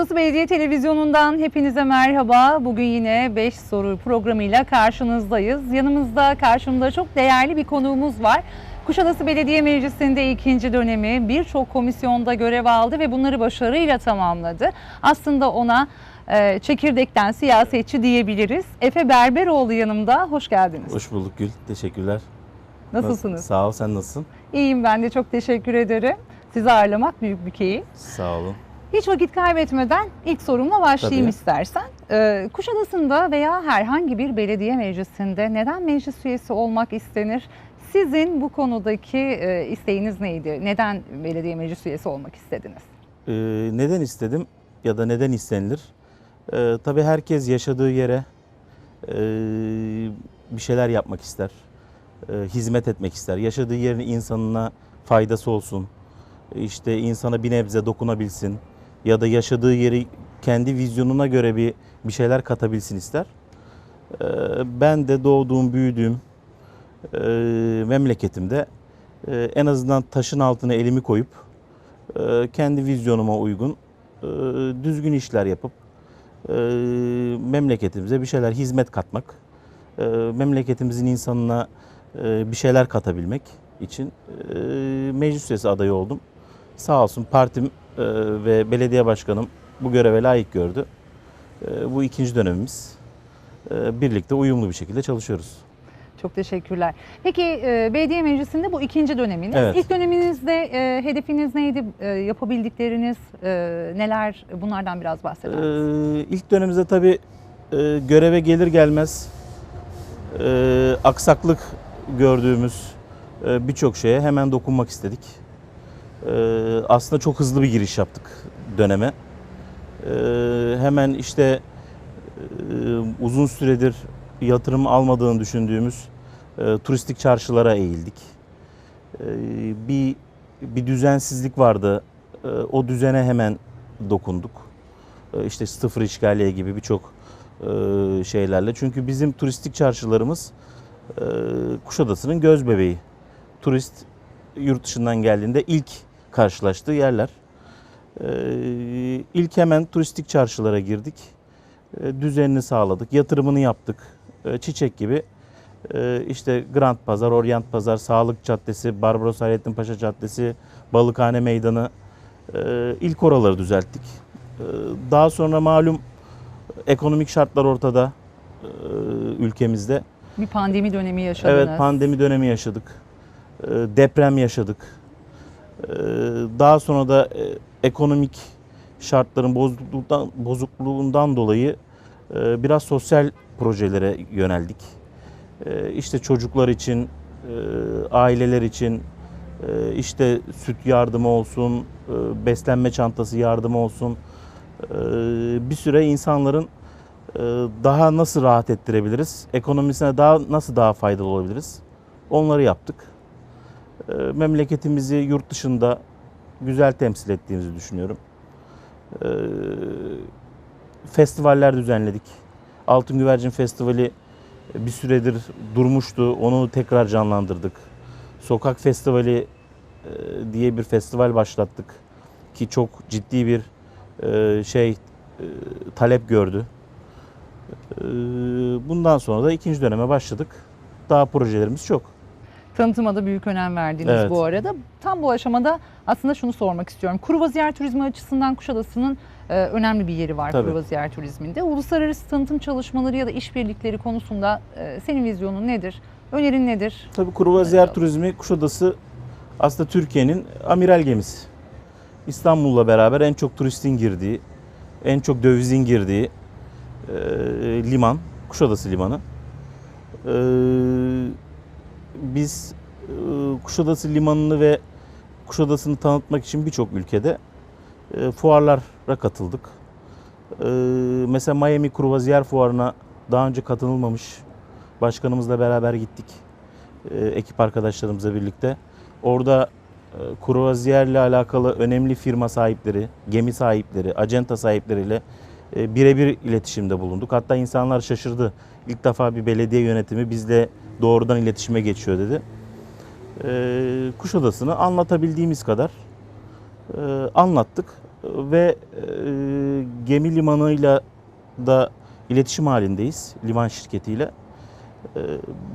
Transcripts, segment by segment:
Kuşadası Belediye Televizyonu'ndan hepinize merhaba. Bugün yine 5 soru programıyla karşınızdayız. Yanımızda karşımda çok değerli bir konuğumuz var. Kuşadası Belediye Meclisi'nde ikinci dönemi birçok komisyonda görev aldı ve bunları başarıyla tamamladı. Aslında ona e, çekirdekten siyasetçi diyebiliriz. Efe Berberoğlu yanımda. Hoş geldiniz. Hoş bulduk Gül. Teşekkürler. Nasılsınız? Nasıl- Sağ ol. Sen nasılsın? İyiyim ben de çok teşekkür ederim. Sizi ağırlamak büyük bir keyif. Sağ olun. Hiç vakit kaybetmeden ilk sorumla başlayayım Tabii. istersen. Ee, Kuşadası'nda veya herhangi bir belediye meclisinde neden meclis üyesi olmak istenir? Sizin bu konudaki e, isteğiniz neydi? Neden belediye meclis üyesi olmak istediniz? Ee, neden istedim ya da neden istenilir? Ee, tabii herkes yaşadığı yere e, bir şeyler yapmak ister. E, hizmet etmek ister. Yaşadığı yerin insanına faydası olsun. İşte insana bir nebze dokunabilsin. Ya da yaşadığı yeri kendi vizyonuna göre bir bir şeyler katabilsin ister. Ee, ben de doğduğum, büyüdüğüm e, memleketimde e, en azından taşın altına elimi koyup e, kendi vizyonuma uygun düzgün işler yapıp memleketimize bir şeyler hizmet katmak, memleketimizin insanına bir şeyler katabilmek için e, meclis üyesi adayı oldum. Sağ olsun partim e, ve belediye başkanım bu göreve layık gördü. E, Bu ikinci dönemimiz. E, Birlikte uyumlu bir şekilde çalışıyoruz. Çok teşekkürler. Peki e, belediye meclisinde bu ikinci döneminiz. Evet. İlk döneminizde e, hedefiniz neydi? E, yapabildikleriniz e, neler? Bunlardan biraz bahseder misiniz? Ee, ilk dönemimizde tabii e, göreve gelir gelmez e, aksaklık gördüğümüz e, birçok şeye hemen dokunmak istedik. E, aslında çok hızlı bir giriş yaptık döneme. E, hemen işte e, uzun süredir yatırım almadığını düşündüğümüz e, turistik çarşılara eğildik. E, bir bir düzensizlik vardı. O düzene hemen dokunduk. İşte sıfır işgaliye gibi birçok e, şeylerle. Çünkü bizim turistik çarşılarımız Kuşadası'nın göz bebeği. Turist yurt dışından geldiğinde ilk karşılaştığı yerler. E, İlk hemen turistik çarşılara girdik. E, Düzenini sağladık, yatırımını yaptık. E, Çiçek gibi işte Grand Pazar, Orient Pazar, Sağlık Caddesi, Barbaros Hayrettin Paşa Caddesi, Balıkhane Meydanı ilk oraları düzelttik. Daha sonra malum ekonomik şartlar ortada ülkemizde. Bir pandemi dönemi yaşadınız. Evet pandemi dönemi yaşadık. Deprem yaşadık. E, Daha sonra da e, ekonomik şartların bozukluğundan, bozukluğundan dolayı e, biraz sosyal projelere yöneldik. E, İşte çocuklar için, aileler için, işte süt yardımı olsun, beslenme çantası yardımı olsun. Bir süre insanların daha nasıl rahat ettirebiliriz, ekonomisine daha nasıl daha faydalı olabiliriz onları yaptık. E, Memleketimizi yurt dışında güzel temsil ettiğimizi düşünüyorum. E, Festivaller düzenledik. Altın Güvercin Festivali bir süredir durmuştu. Onu tekrar canlandırdık. Sokak Festivali e, diye bir festival başlattık ki çok ciddi bir e, şey e, talep gördü. Bundan sonra da ikinci döneme başladık. Daha projelerimiz çok. Tanıtıma da büyük önem verdiniz Evet. bu arada. Tam bu aşamada aslında şunu sormak istiyorum. Kruvaziyer turizmi açısından Kuşadası'nın e, önemli bir yeri var Tabii. Kruvaziyer turizminde. Uluslararası tanıtım çalışmaları ya da işbirlikleri konusunda e, senin vizyonun nedir? Önerin nedir? Tabii Kruvaziyer Turizmi Kuşadası aslında Türkiye'nin amiral gemisi. İstanbul'la beraber en çok turistin girdiği, en çok dövizin girdiği e, liman, Kuşadası Limanı. E, biz e, Kuşadası Limanı'nı ve Kuşadası'nı tanıtmak için birçok ülkede e, fuarlara katıldık. Mesela Miami Kruvaziyer Fuarı'na daha önce katılmamış başkanımızla beraber gittik. E, ekip arkadaşlarımızla birlikte. Orada e, kruvaziyerle alakalı önemli firma sahipleri, gemi sahipleri, acenta sahipleriyle birebir iletişimde bulunduk. Hatta insanlar şaşırdı. İlk defa bir belediye yönetimi bizle doğrudan iletişime geçiyor dedi. Ee, Kuşadası'nı anlatabildiğimiz kadar e, anlattık ve e, gemi limanıyla da iletişim halindeyiz liman şirketiyle. E,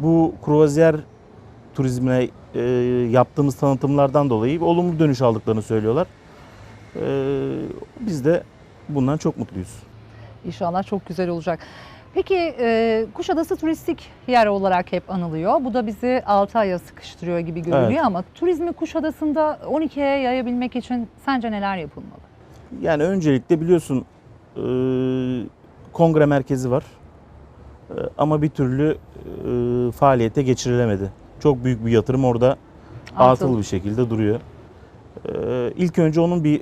bu kruvaziyer turizmine e, yaptığımız tanıtımlardan dolayı olumlu dönüş aldıklarını söylüyorlar. E, biz de bundan çok mutluyuz. İnşallah çok güzel olacak. Peki e, Kuşadası turistik yer olarak hep anılıyor. Bu da bizi 6 aya sıkıştırıyor gibi görünüyor Evet. ama turizmi Kuşadası'nda 12'ye yayabilmek için sence neler yapılmalı? Yani öncelikle biliyorsun e, kongre merkezi var E, ama bir türlü e, faaliyete geçirilemedi. Çok büyük bir yatırım orada atıl bir şekilde duruyor. E, ilk önce onun bir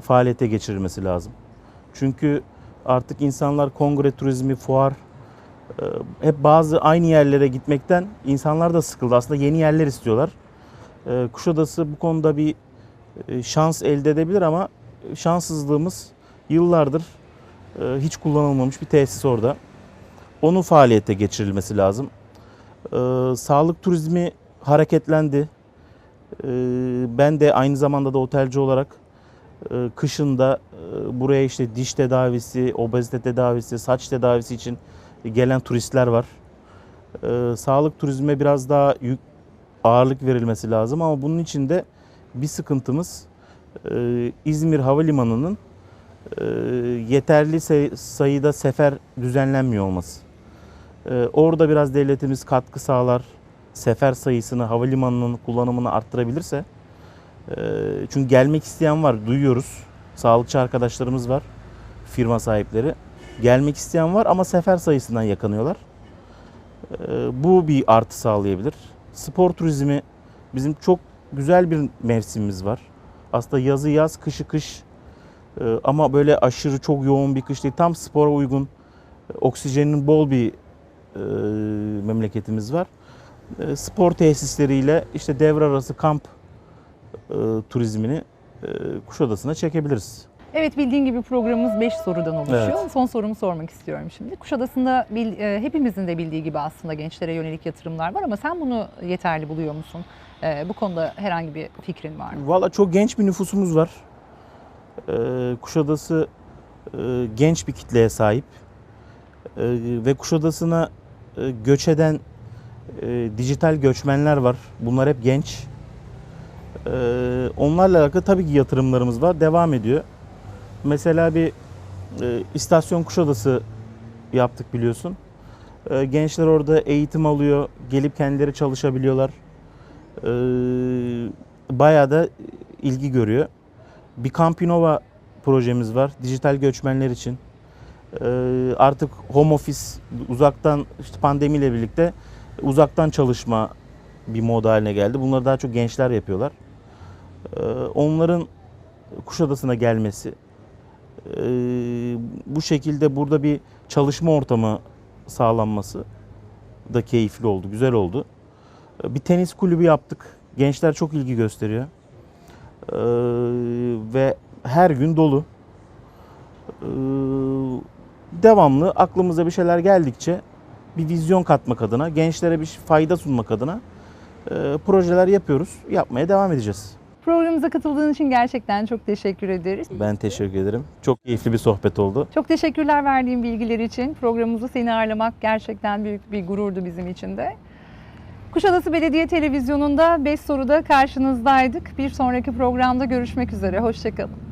faaliyete geçirilmesi lazım. Çünkü artık insanlar kongre turizmi, fuar e, hep bazı aynı yerlere gitmekten insanlar da sıkıldı. Aslında yeni yerler istiyorlar. E, Kuşadası bu konuda bir e, şans elde edebilir ama şanssızlığımız yıllardır hiç kullanılmamış bir tesis orada. Onun faaliyete geçirilmesi lazım. Sağlık turizmi hareketlendi. Ben de aynı zamanda da otelci olarak kışında e, buraya işte diş tedavisi, obezite tedavisi, saç tedavisi için gelen turistler var. E, Sağlık turizme biraz daha yük, ağırlık verilmesi lazım ama bunun için de bir sıkıntımız e, İzmir Havalimanı'nın e, yeterli say- sayıda sefer düzenlenmiyor olması. Orada biraz devletimiz katkı sağlar, sefer sayısını, havalimanının kullanımını arttırabilirse, çünkü gelmek isteyen var, duyuyoruz. Sağlıkçı arkadaşlarımız var, firma sahipleri. Gelmek isteyen var ama sefer sayısından yakınıyorlar. E, Bu bir artı sağlayabilir. Spor turizmi bizim çok güzel bir mevsimimiz var. Aslında yazı yaz, kışı kış. Ee, ama böyle aşırı çok yoğun bir kış değil. Tam spora uygun, oksijenin bol bir e, memleketimiz var. Spor tesisleriyle işte devre arası kamp e, turizmini e, Kuşadası'na çekebiliriz. Evet bildiğin gibi programımız 5 sorudan oluşuyor. Evet. Son sorumu sormak istiyorum şimdi. Kuşadası'nda bil- e, hepimizin de bildiği gibi aslında gençlere yönelik yatırımlar var ama sen bunu yeterli buluyor musun? E, bu konuda herhangi bir fikrin var mı? Valla çok genç bir nüfusumuz var. Ee, Kuşadası e, genç bir kitleye sahip. Ee, ve Kuşadası'na e, göç eden e, dijital göçmenler var. Bunlar hep genç. Ee, onlarla alakalı tabii ki yatırımlarımız var. Devam ediyor. Mesela bir e, istasyon Kuşadası yaptık biliyorsun. Ee, gençler orada eğitim alıyor. Gelip kendileri çalışabiliyorlar. Ee, bayağı da ilgi görüyor. Bir Campinova projemiz var dijital göçmenler için. Artık home office uzaktan işte pandemiyle birlikte uzaktan çalışma bir moda haline geldi. Bunları daha çok gençler yapıyorlar. Ee, onların Kuşadası'na gelmesi ee, bu şekilde burada bir çalışma ortamı sağlanması da keyifli oldu, güzel oldu. Bir tenis kulübü yaptık. Gençler çok ilgi gösteriyor. Ee, ve her gün dolu. Ee, devamlı aklımıza bir şeyler geldikçe bir vizyon katmak adına, gençlere bir fayda sunmak adına projeler yapıyoruz. Yapmaya devam edeceğiz. Programımıza katıldığın için gerçekten çok teşekkür ederiz. Ben teşekkür ederim. Çok keyifli bir sohbet oldu. Çok teşekkürler verdiğin bilgiler için. Programımızda seni ağırlamak gerçekten büyük bir gururdu bizim için de. Kuşadası Belediye Televizyonu'nda 5 soruda karşınızdaydık. Bir sonraki programda görüşmek üzere. Hoşçakalın.